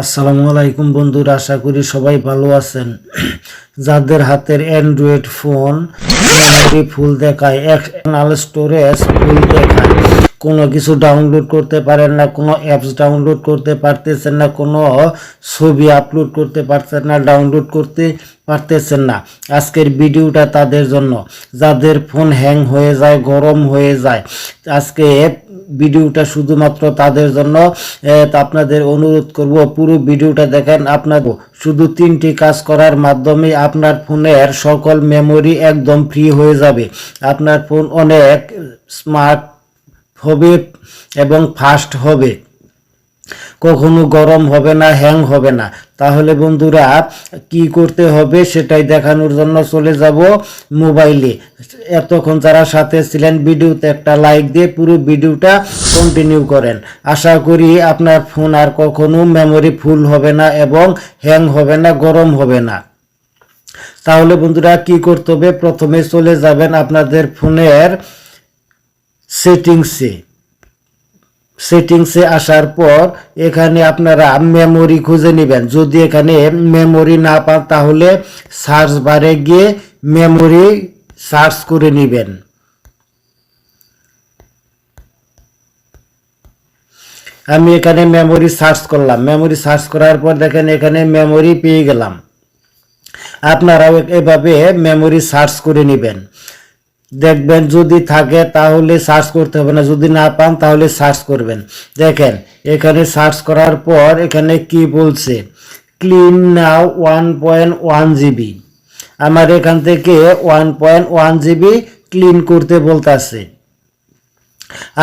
আসসালামু আলাইকুম বন্ধুরা, আশা করি সবাই ভালো আছেন। যাদের হাতের অ্যান্ড্রয়েড ফোন ফুল দেখায় এক্সটার্নাল স্টোরেজ ফুল দেখায়, কোনো কিছু ডাউনলোড করতে পারেন না, কোনো অ্যাপস ডাউনলোড করতে পারতেছেন না, কোনো ছবি আপলোড করতে পারছেন না ডাউনলোড করতে পারতেছেন না। আজকের ভিডিওটা তাদের জন্য। যাদের ফোন হ্যাং হয়ে যায়, গরম হয়ে যায়, আজকে ভিডিওটা শুধুমাত্র তাদের জন্য আপনাদের অনুরোধ করব, পুরো ভিডিওটা দেখেন, আপনার শুধু তিনটি কাজ করার মাধ্যমে আপনার ফোনের সকল মেমোরি একদম ফ্রি হয়ে যাবে। আপনার ফোন অনেক স্মার্ট হবে এবং ফাস্ট হবে। কখনো গরম হবে না, হ্যাং হবে না। তাহলে বন্ধুরা, কি করতে হবে সেটাই দেখানোর জন্য চলে যাব মোবাইলে। এতক্ষণ যারা সাথে ছিলেন, ভিডিওতে একটা লাইক দিয়ে পুরো ভিডিওটা কন্টিনিউ করেন। আশা করি আপনার ফোন আর কখনো মেমোরি ফুল হবে না এবং হ্যাং হবে না, গরম হবে না। তাহলে বন্ধুরা, কি করতে হবে? প্রথমে চলে যাবেন আপনাদের ফোনের সেটিংসে সেটিংসে আসার পর এখানে আপনারা মেমোরি খুঁজে নেবেন। যদি এখানে মেমোরি না পান, তাহলে সার্চ বারে গিয়ে মেমোরি সার্চ করে নেবেন। আমি এখানে মেমোরি সার্চ করলাম। মেমোরি সার্চ করার পর দেখেন এখানে মেমোরি পেয়ে গেলাম। আপনারাও এভাবে মেমোরি সার্চ করে নেবেন। দেখবেন যদি থাকে তাহলে সার্চ করতে হবে না। যদি না পান তাহলে সার্চ করবেন। দেখেন, এখানে সার্চ করার পর এখানে কি বলছে? Clean now one point one GB আমার এখান থেকে one point one GB clean করতে বলতেছে।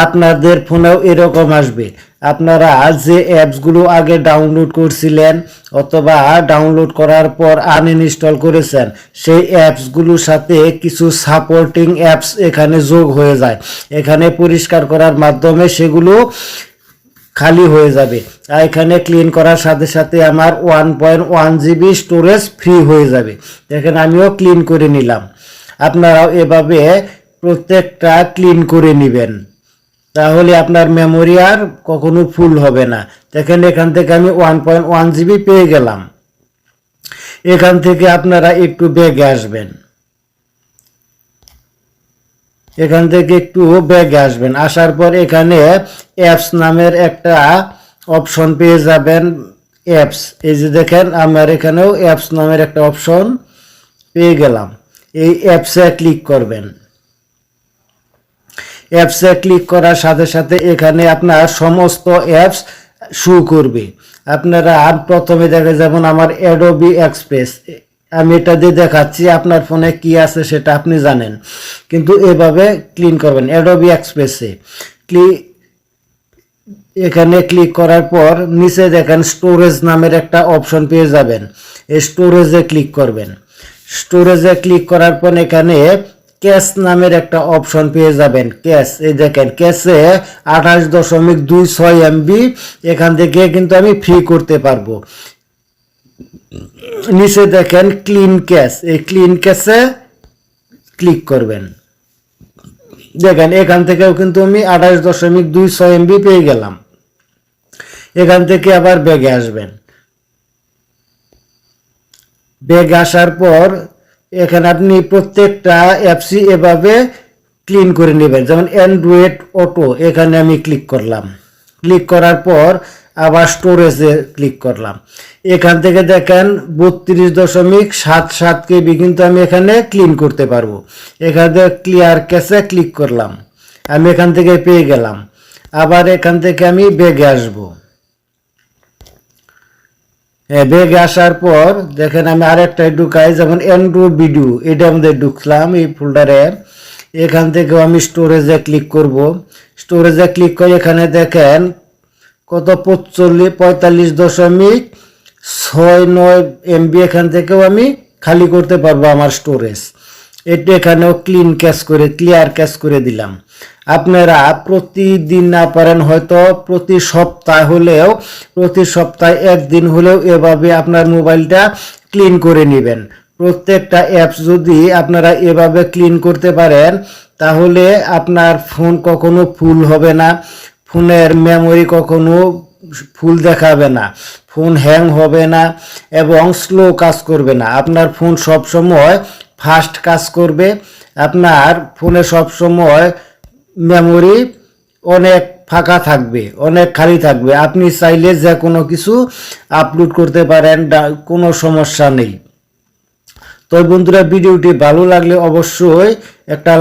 আপনাদের ফোনেও এরকম আসবে। আপনারা যে অ্যাপসগুলো আগে ডাউনলোড করছিলেন অথবা ডাউনলোড করার পর আনইনস্টল করেছেন, সেই অ্যাপসগুলোর সাথে কিছু সাপোর্টিং অ্যাপস এখানে যোগ হয়ে যায়। এখানে পরিষ্কার করার মাধ্যমে সেগুলো খালি হয়ে যাবে। আর এখানে ক্লিন করার সাথে সাথে আমার one point one GB storage free হয়ে যাবে। দেখেন আমিও ক্লিন করে নিলাম। আপনারাও এভাবে প্রত্যেকটা ক্লিন করে নেবেন। তাহলে আপনার মেমোরি আর কখনো ফুল হবে না। দেখেন, এখান থেকে আমি ওয়ান পয়েন্ট ওয়ান জিবি পেয়ে গেলাম। এখান থেকে আপনারা একটু ব্যাগে আসবেন। এখান থেকে একটু ব্যাগে আসবেন। আসার পর এখানে অ্যাপস নামের একটা অপশন পেয়ে যাবেন অ্যাপস এই যে দেখেন, আমার এখানেও অ্যাপস নামের একটা অপশন পেয়ে গেলাম। এই অ্যাপসে ক্লিক করবেন। অ্যাপসে ক্লিক করার সাথে সাথে এখানে আপনার সমস্ত অ্যাপস শু করবে। আপনারা প্রথমে দেখে যেমন আমার অ্যাডোবি এক্সপ্রেস আমি এটা দিয়ে দেখাচ্ছি আপনার ফোনে কি আছে সেটা আপনি জানেন। কিন্তু এভাবে ক্লিন করবেন অ্যাডোবি এক্সপ্রেসে ক্লি, এখানে ক্লিক করার পর নিচে দেখেন স্টোরেজ নামের একটা অপশন পেয়ে যাবেন। এই স্টোরেজে ক্লিক করবেন। স্টোরেজে ক্লিক করার পর এখানে ক্যাশ নামের একটা অপশন পেয়ে যাবেন। ক্যাশ, এই দেখেন, ক্যাশে আঠাশ দশমিক দুই ছয় এমবি, এখান থেকে কিন্তু আমি ফ্রি করতে পারব। নিচে দেখেন ক্লিন ক্যাশ এই ক্লিন ক্যাশে ক্লিক করবেন। দেখেন, এখান থেকেও কিন্তু আমি আঠাশ দশমিক দুই ছয় এমবি পেয়ে গেলাম। এখান থেকে আবার ব্যাগে আসবেন। ব্যাগ আসার পর এখানে আপনি প্রত্যেকটা অ্যাপসি এভাবে ক্লিন করে নেবেন। যেমন অ্যান্ড্রয়েড অটো এখানে আমি ক্লিক করলাম। ক্লিক করার পর আবার স্টোরেজে ক্লিক করলাম। এখান থেকে দেখেন বত্রিশ দশমিক সাত সাত কেবি কিন্তু আমি এখানে ক্লিন করতে পারব। এখানে ক্লিয়ার ক্যাশে ক্লিক করলাম। আমি এখান থেকে পেয়ে গেলাম। আবার এখান থেকে আমি বেগে আসব। বেগে আসার পর দেখেন আমি আরেকটাই ঢুকাই, যেমন অ্যান্ড্রো ভিডিও এটার মধ্যে ঢুকলাম এই ফোল্ডারে এখান থেকেও আমি স্টোরেজে ক্লিক করব। স্টোরেজে ক্লিক করে এখানে দেখেন কত পঁচল্লিশ, পঁয়তাল্লিশ দশমিক ছয় নয় এমবি এখান থেকেও আমি খালি করতে পারব আমার স্টোরেজ এটা এখানেও ক্লিন ক্যাশ করে ক্লিয়ার ক্যাশ করে দিলাম। আপনারা প্রতিদিন না পারেন, হয়তো প্রতি সপ্তাহ হলেও, প্রতি সপ্তাহে একদিন হলেও এভাবে আপনার মোবাইলটা ক্লিন করে নেবেন। প্রত্যেকটা অ্যাপস যদি আপনারা এভাবে ক্লিন করতে পারেন, তাহলে আপনার ফোন কখনো ফুল হবে না, ফোনের মেমোরি কখনো ফুল দেখাবে না, ফোন হ্যাং হবে না এবং স্লো কাজ করবে না। আপনার ফোন সব সময় ফাস্ট কাজ করবে, আপনার ফোনে সব সময় মেমোরি অনেক ফাঁকা থাকবে, অনেক খালি থাকবে। আপনি চাইলে যে কোনো কিছু আপলোড করতে পারেন কোনো সমস্যা নেই। তো বন্ধুরা, ভিডিওটি ভালো লাগলে অবশ্যই একটা